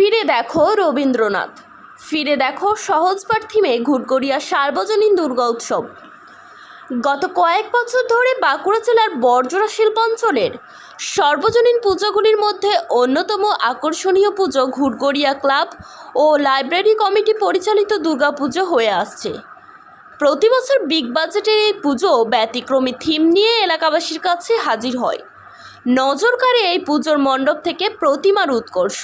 ফিরে দেখো রবীন্দ্রনাথ। ফিরে দেখো সহজপাঠ থিমে ঘুরঘুরিয়া সার্বজনীন দুর্গা উৎসব। গত কয়েক বছর ধরে বাঁকুড়া জেলার বর্জরা শিল্পাঞ্চলের সর্বজনীন পুজোগুলির মধ্যে অন্যতম আকর্ষণীয় পুজো ঘুরঘুরিয়া ক্লাব ও লাইব্রেরি কমিটি পরিচালিত দুর্গাপুজো হয়ে আসছে। প্রতি বছর বিগ বাজেটের এই পুজো ব্যতিক্রমী থিম নিয়ে এলাকাবাসীর কাছে হাজির হয়। নজর কাড়ে এই পুজোর মণ্ডপ থেকে প্রতিমার উৎকর্ষ।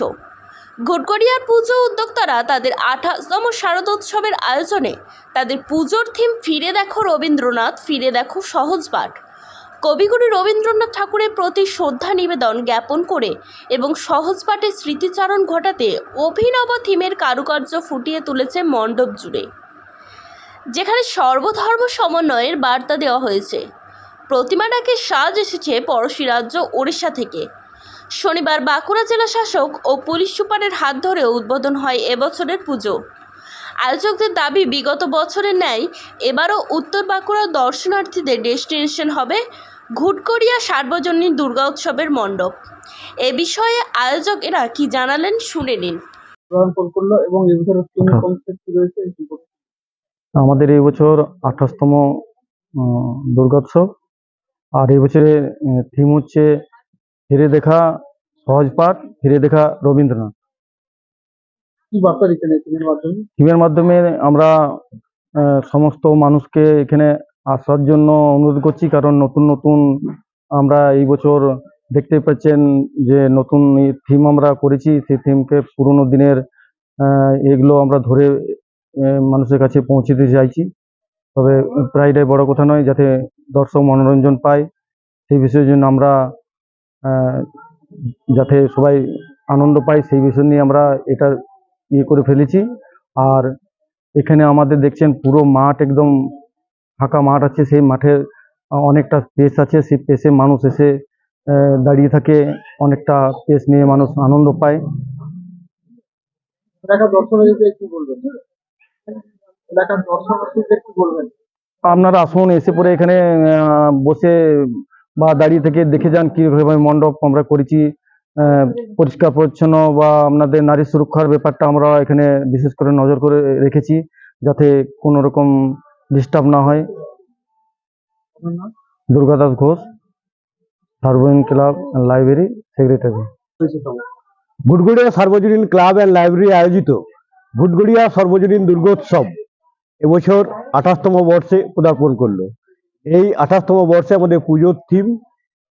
ঘুটগড়িয়ার পুজো উদ্যোক্তারা তাদের আঠাশতম শারদোৎসবের আয়োজনে তাদের পুজোর থিম ফিরে দেখো রবীন্দ্রনাথ, ফিরে দেখো সহজ পাঠ। কবিগুরু রবীন্দ্রনাথ ঠাকুরের প্রতি শ্রদ্ধা নিবেদন জ্ঞাপন করে এবং সহজ পাঠের স্মৃতিচারণ ঘটাতে অভিনব থিমের কারুকার্য ফুটিয়ে তুলেছে মণ্ডপ জুড়ে। যেখানে সর্বধর্ম সমন্বয়ের বার্তা দেওয়া হয়েছে। প্রতিমাটাকে সাজ এসেছে পড়শি রাজ্য ওড়িশা থেকে। শনিবার বাঁকুড়া জেলা শাসক ও পুলিশ সুপারের হাত ধরে উদ্বোধন হয় এবছরের পুজো। আয়োজকদের দাবি বিগত বছরের ন্যায় এবারও উত্তর বাঁকুড়া দর্শনার্থীদের ডেস্টিনেশন হবে ঘুটকড়িয়া সার্বজনীন দুর্গা উৎসবের মণ্ডপ। এ বিষয়ে আয়োজকেরা কি জানালেন শুনে নিন। এবং সম্পর্কে আমাদের এই বছর আঠাশতম দুর্গোৎসব আর এই বছরের থিম হচ্ছে ফিরে দেখা সহজ পাঠ ফিরে দেখা রবীন্দ্রনাথ। কি বার্তা দিচ্ছেন থিমের মাধ্যমে? থিমের মাধ্যমে আমরা সমস্ত মানুষকে এখানে আসার জন্য অনুরোধ করছি কারণ নতুন নতুন আমরা এই বছর দেখতে পাচ্ছেন যে নতুন থিম আমরা করেছি সেই থিমকে পুরোনো দিনের এগুলো আমরা ধরে মানুষের কাছে পৌঁছে দিতে চাইছি। তবে প্রায়টাই বড় কথা নয় যাতে দর্শক মনোরঞ্জন পায় সেই বিষয়ের জন্য আমরা যাতে সবাই আনন্দ পায় সেই বিষয় নিয়ে আমরা এটা ইয়ে করে ফেলেছি। আর এখানে আমাদের দেখছেন পুরো মাঠ একদম ফাঁকা মাঠ আছে সেই মাঠের অনেকটা স্পেস আছে সেই স্পেসে মানুষ এসে দাঁড়িয়ে থাকে অনেকটা স্পেস নিয়ে মানুষ আনন্দ পায়। আপনারা আসুন এসে পরে এখানে বসে বা দাঁড়িয়ে থেকে দেখে যান কীভাবে মণ্ডপ আমরা করেছি পরিষ্কার পরিচ্ছন্ন বা আপনাদের নারী সুরক্ষার ব্যাপারটা আমরা এখানে বিশেষ করে নজর করে রেখেছি যাতে কোনো রকম ডিস্টার্ব না হয়। দুর্গাদাস ঘোষ, সার্বজনীন ক্লাব লাইব্রেরি সেক্রেটারি ভুটগড়িয়া সার্বজনীন ক্লাব অ্যান্ড লাইব্রেরি আয়োজিত ভুটগড়িয়া সর্বজনীন দুর্গোৎসব এবছর আঠাশতম বর্ষে পদার্পণ করল। এই আঠাশতম বর্ষে আমাদের পুজোর থিম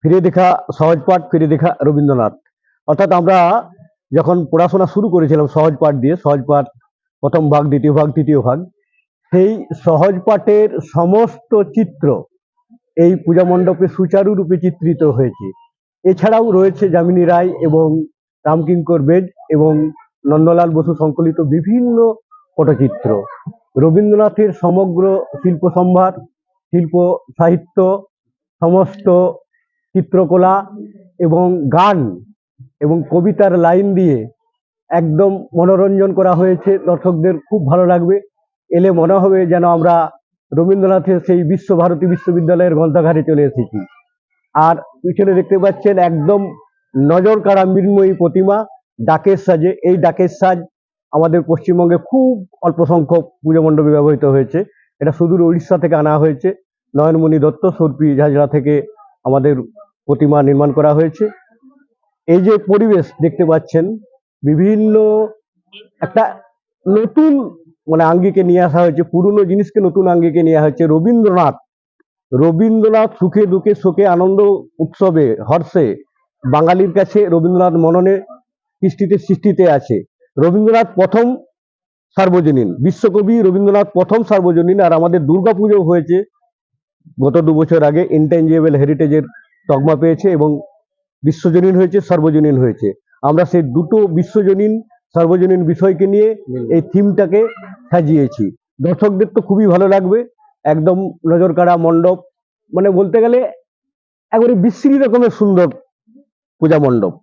ফিরে দেখা সহজ পাঠ, ফিরে দেখা রবীন্দ্রনাথ। অর্থাৎ আমরা যখন পড়াশোনা শুরু করেছিলাম সহজ পাঠ দিয়ে, সহজ পাঠ প্রথম ভাগ, দ্বিতীয় ভাগ, তৃতীয় ভাগ, সেই সহজ পাঠের সমস্ত চিত্র এই পূজা মণ্ডপে সুচারুরূপে চিত্রিত হয়েছে। এছাড়াও রয়েছে যামিনী রায় এবং রামকিঙ্কর বেদ এবং নন্দলাল বসু সংকলিত বিভিন্ন পটচিত্র। রবীন্দ্রনাথের সমগ্র শিল্প সম্ভার শিল্প, সাহিত্য, সমস্ত, চিত্রকলা এবং গান এবং কবিতার লাইন দিয়ে একদম মনোরঞ্জন করা হয়েছে। দর্শকদের খুব ভালো লাগবে। এলে মনে হবে যেন আমরা রবীন্দ্রনাথের সেই বিশ্বভারতী বিশ্ববিদ্যালয়ের গ্রন্থাগারে চলে এসেছি। আর পিছনে দেখতে পাচ্ছেন একদম নজর কাড়া মৃন্ময়ী প্রতিমা, ডাকের সাজে। এই ডাকের সাজ আমাদের পশ্চিমবঙ্গে খুব অল্প সংখ্যক পুজো মণ্ডপে ব্যবহৃত হয়েছে। এটা সুদূর উড়িষ্যা থেকে আনা হয়েছে। নয়নমণি দত্ত সর্পি ঝাঁঝরা থেকে আমাদের প্রতিমা নির্মাণ করা হয়েছে। এই যে পরিবেশ দেখতে পাচ্ছেন, বিভিন্ন একটা নতুন মানে আঙ্গিকে নিয়ে আসা হয়েছে, পুরনো জিনিসকে নতুন আঙ্গিকে নিয়ে আসা হয়েছে। রবীন্দ্রনাথ রবীন্দ্রনাথ সুখে দুঃখে শোকে আনন্দ উৎসবে, হর্ষে বাঙালির কাছে রবীন্দ্রনাথ মননে কৃষ্টিতে সৃষ্টিতে আছে। রবীন্দ্রনাথ প্রথম সার্বজনীন, বিশ্বকবি রবীন্দ্রনাথ প্রথম সার্বজনীন আর আমাদের দুর্গাপুজো হয়েছে। গত দু বছর আগে ইনটেঞ্জেবল হেরিটেজের তকমা পেয়েছে এবং বিশ্বজনীন হয়েছে সর্বজনীন হয়েছে। আমরা সেই দুটো বিশ্বজনীন সর্বজনীন বিষয়কে নিয়ে এই থিমটাকে সাজিয়েছি। দর্শকদের তো খুবই ভালো লাগবে। একদম নজর কাড়া মণ্ডপ মানে বলতে গেলে একবারে বিশ্রী রকমের সুন্দর পূজা মণ্ডপ।